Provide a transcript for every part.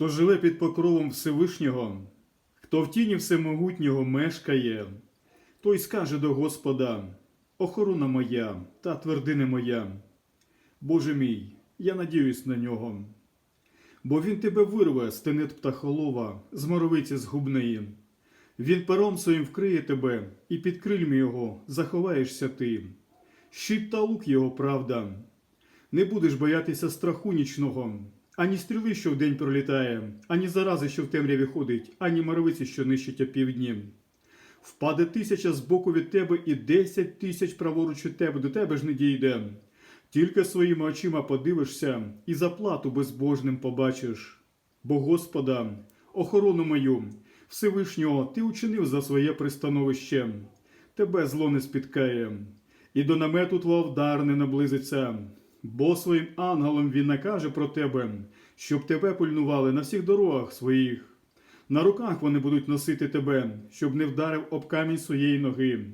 Хто живе під покровом Всевишнього, хто в тіні всемогутнього мешкає, той скаже до Господа: Охорона моя та твердине моя. Боже мій, я надіюсь на нього. Бо він тебе вирве з тенет птахолова, з моровиці згубної. Він пером своїм вкриє тебе, і під крильми його заховаєшся ти. Щит та лук його правда. Не будеш боятися страху нічного, ані стріли, що вдень пролітає, ані зарази, що в темряві ходить, ані моровиці, що нищить опівдні. Впаде тисяча збоку від тебе і десять тисяч праворуч від тебе, до тебе ж не дійде. Тільки своїми очима подивишся і заплату безбожним побачиш. Бо Господа, охорону мою, Всевишнього, ти учинив за своє пристановище. Тебе зло не спіткає, і до намету твого вдар не наблизиться. Бо своїм ангелом він накаже про тебе, щоб тебе пильнували на всіх дорогах своїх. На руках вони будуть носити тебе, щоб не вдарив об камінь своєї ноги.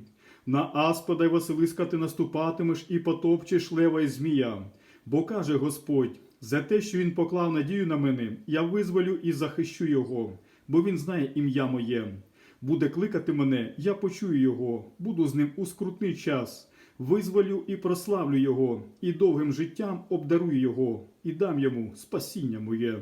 На аспада й Василиска ти наступатимеш і потопчеш лева й змія. Бо каже Господь: за те, що він поклав надію на мене, я визволю і захищу його, бо він знає ім'я моє. Буде кликати мене, я почую його, буду з ним у скрутний час. Визволю і прославлю його, і довгим життям обдарую його, і дам йому спасіння моє.